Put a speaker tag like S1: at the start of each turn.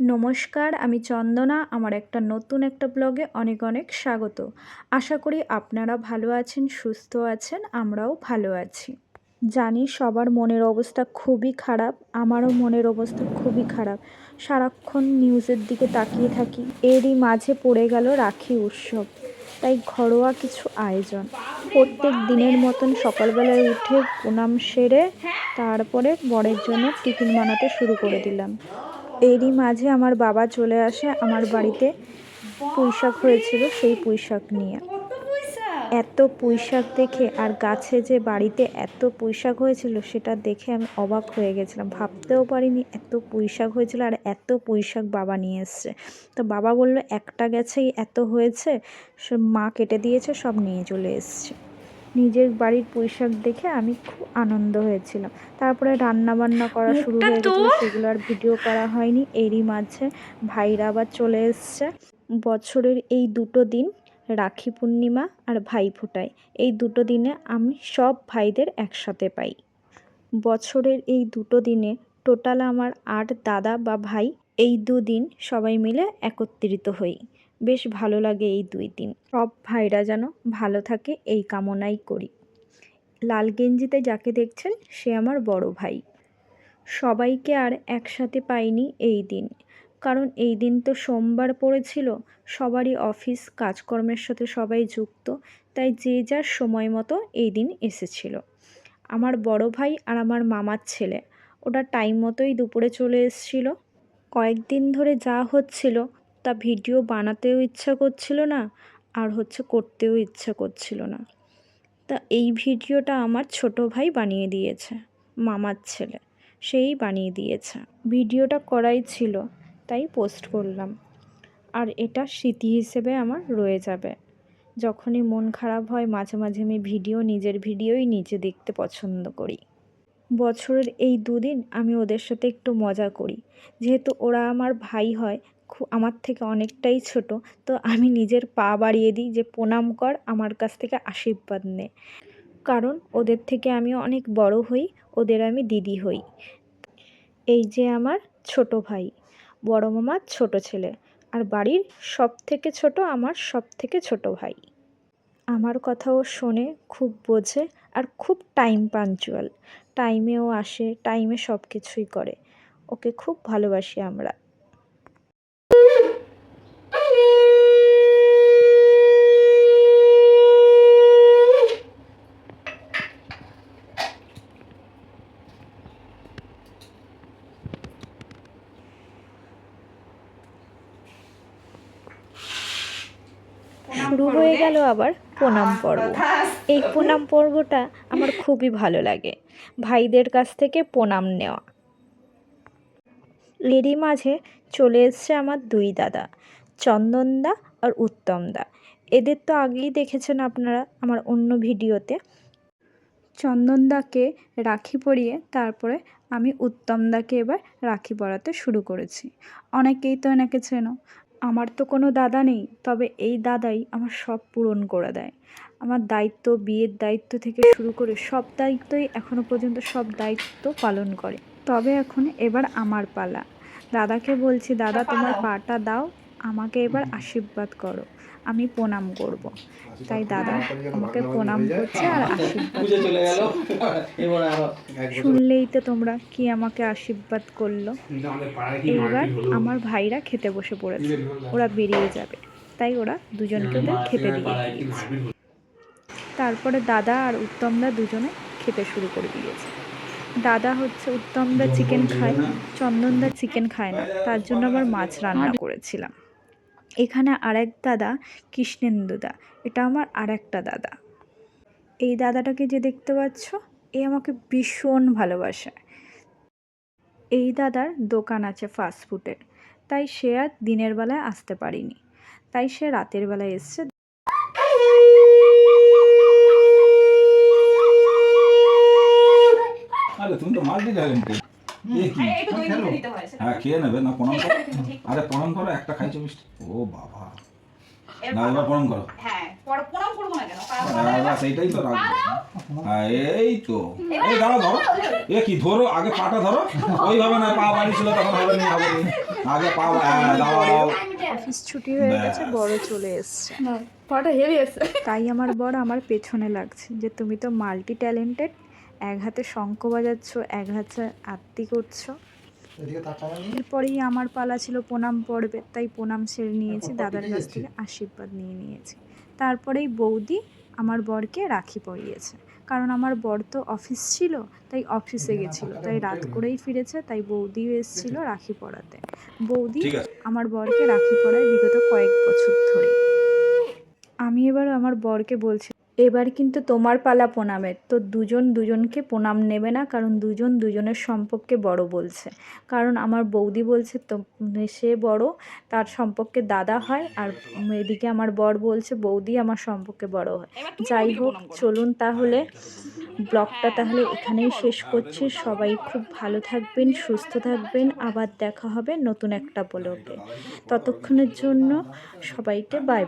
S1: নমস্কার, আমি চন্দনা। আমার একটা নতুন একটা ব্লগে অনেক অনেক স্বাগত। আশা করি আপনারা ভালো আছেন, সুস্থ আছেন, আমরাও ভালো আছি। জানি সবার মনের অবস্থা খুবই খারাপ, আমারও মনের অবস্থা খুবই খারাপ। সারাক্ষণ নিউজের দিকে তাকিয়ে থাকি, এরই মাঝে পড়ে গেল রাখি উৎসব। তাই ঘরোয়া কিছু আয়োজন। প্রত্যেক দিনের মতন সকালবেলায় উঠে প্রণাম সেরে তারপরে বরের জন্য টিফিন বানাতে শুরু করে দিলাম। এরই মাঝে আমার বাবা চলে আসে আমার বাড়িতে। পুঁইশাক হয়েছিল সেই পুঁইশাক নিয়ে। এত পুঁইশাক দেখে আর গাছে যে বাড়িতে এত পুঁইশাক হয়েছিল সেটা দেখে আমি অবাক হয়ে গেছিলাম। ভাবতেও পারিনি এত পুঁইশাক হয়েছিল আর এত পুঁইশাক বাবা নিয়ে এসছে। তো বাবা বলল, একটা গেছেই এত হয়েছে সব মা কেটে দিয়েছে, সব নিয়ে চলে এসছে। নিজের বাড়ির পুঁইশাক দেখে আমি খুব আনন্দ হয়েছিলাম। তারপরে রান্না বান্না করা শুরু হয়ে গেছিল সেগুলো আর ভিডিও করা হয়নি। এরই মাঝে ভাইরা আবার চলে এসছে। বছরের এই দুটো দিন রাখি পূর্ণিমা আর ভাই ফোটায় এই দুটো দিনে আমি সব ভাইদের একসাথে পাই। বছরের এই দুটো দিনে টোটাল আমার আট দাদা বা ভাই এই দুদিন সবাই মিলে একত্রিত হই। বেশ ভালো লাগে এই দুই দিন। সব ভাইরা যেন ভালো থাকে, এই কামনাই করি। লাল গেঞ্জিতে যাকে দেখছেন, সে আমার বড় ভাই। সবাইকে আর একসাথে পাইনি এই দিন। কারণ এই দিন তো সোমবার পড়েছিল, সবারই অফিস, কাজকর্মের সাথে সবাই যুক্ত, তাই যে যার সময় মতো এই দিন এসেছিল। আমার বড় ভাই আর আমার মামার ছেলে ওটা টাইম মতোই দুপুরে চলে এসেছিল। কয়েকদিন ধরে যা হচ্ছিল তা ভিডিও বানাতেও ইচ্ছা করছিল না আর হচ্ছে করতেও ইচ্ছা করছিল না। তা এই ভিডিওটা আমার ছোট ভাই বানিয়ে দিয়েছে, মামার ছেলে। সেই বানিয়ে দিয়েছে। ভিডিওটা করাই ছিল, তাই পোস্ট করলাম। আর এটা স্মৃতি হিসেবে আমার রয়ে যাবে। যখনই মন খারাপ হয়, মাঝে মাঝে আমি ভিডিও, নিজের ভিডিওই নিজে দেখতে পছন্দ করি। বছরের এই দুদিন আমি ওদের সাথে একটু মজা করি। যেহেতু ওরা আমার ভাই হয় আমার থেকে অনেকটাই ছোট, তো আমি নিজের পা বাড়িয়ে দিই যে, প্রণাম কর, আমার কাছ থেকে আশীর্বাদ নে। কারণ ওদের থেকে আমি অনেক বড় হই, ওদের আমি দিদি হই। এই যে আমার ছোট ভাই, বড় মামার ছোট ছেলে, আর বাড়ির সব থেকে ছোট আমার সব থেকে ছোট ভাই। আমার কথাও শোনে, খুব বোঝে, আর খুব টাইম পাঞ্চুয়াল। টাইমেও আসে, টাইমে সব কিছুই করে। ওকে খুব ভালোবাসি আমরা। শুরু হয়ে গেল আবার প্রণাম পর্ব। এই প্রণাম পর্বটা আমার খুবই ভালো লাগে। ভাইদের কাছ থেকে প্রণাম নেওয়া। এরই মাঝে চলে এসছে আমার দুই দাদা চন্দনদা আর উত্তমদা এদের তো আগেই দেখেছেন আপনারা আমার অন্য ভিডিওতে। চন্দনদাকে রাখি পরিয়ে তারপরে আমি উত্তমদাকে এবার রাখি পরাতে শুরু করেছি। অনেকেই তো এনাকে চেনো। আমার তো কোনো দাদা নেই তবে এই দাদাই আমার সব পূরণ করে দেয়। আমার দায়িত্ব বিয়ের দায়িত্ব থেকে শুরু করে সব দায়িত্বই এখনও পর্যন্ত সব দায়িত্ব পালন করে। তবে এখন এবার আমার পালা। দাদাকে বলছি দাদা তোমার পাটা দাও। আমাকে এবার আশীর্বাদ করো আমি প্রণাম করব। তাই দাদা আমাকে প্রণাম করছে আর আশীর্বাদ করছে। শুনলেই তো তোমরা কি আমাকে আশীর্বাদ করল। এইবার আমার ভাইরা খেতে বসে পড়েছে। ওরা বেরিয়ে যাবে। তাই ওরা দুজনকে ওদের খেতে দিয়ে দিয়েছে। তারপরে দাদা আর উত্তমদা দুজনে খেতে শুরু করে দিয়েছে। দাদা হচ্ছে উত্তমদা চিকেন খায় চন্দনদা চিকেন খায় না। তার জন্য আবার মাছ রান্না করেছিলাম। এখানে আরেক দাদা কৃষ্ণেন্দুদা এটা আমার আরেকটা দাদা। এই দাদাটাকে যে দেখতে পাচ্ছ, এ আমাকে ভীষণ ভালোবাসে। এই দাদার দোকান আছে ফাস্টফুডের তাই সে আর দিনের বেলায় আসতে পারিনি। তাই সে রাতের বেলায় এসছে।
S2: আরে, তুমি তো মাল দিতে
S3: হয়।
S2: হ্যাঁ খেয়ে নেবে না প্রণাম করো। আরে প্রণাম করো একটা খাইছো মিষ্টি। ও বাবা। না এবার প্রণাম করো। এইটাই তো রাখব হ্যাঁ এই তো। এই দাঁড়া ধরো এ কি ধরো আগে পাটা ধরো। ওইভাবে না পা বাড়ি ছিল তখন হবে না হবে আগে দাও
S1: অফিস ছুটি হয়ে গেছে বড় চলে এসছে।
S4: না পড়াটা হেভি আছে।
S1: তাই আমার বর আমার পেছনে লাগছে যে তুমি তো মাল্টি ট্যালেন্টেড এক হাতে শঙ্খ বাজাচ্ছ এক হাতে আত্মি করছ। এরপরেই আমার পালা ছিল প্রণাম পড়বে তাই প্রণাম সেরে নিয়েছি দাদার কাছ থেকে আশীর্বাদ নিয়ে নিয়েছি। তারপরেই বৌদি আমার বরকে রাখি পরিয়েছে। কারণ আমার বর তো অফিস ছিল তাই অফিসে গেছিল তাই রাত করেই ফিরেছে তাই বৌদিও এসেছিল রাখি পরাতে। বৌদি আমার বরকে রাখি পরায় বিগত কয়েক বছর ধরে। আমি এবার আমার বরকে বলছি এবার কিন্তু তোমার পালা প্রণামের। তো দুজন দুজনকে প্রণাম নেবে না কারণ দুজন দুজনের সম্পর্কে বড় বলছে। কারণ আমার বৌদি বলছে তো সে বড় তার সম্পর্কে দাদা হয় আর এদিকে আমার বর বলছে বৌদি আমার সম্পর্কে বড় হয়। যাই হোক চলুন তাহলে ব্লগটা তাহলে এখানেই শেষ করছি। সবাই খুব ভালো থাকবেন সুস্থ থাকবেন। আবার দেখা হবে নতুন একটা ব্লগে। ততক্ষণের জন্য সবাইকে বাই বাই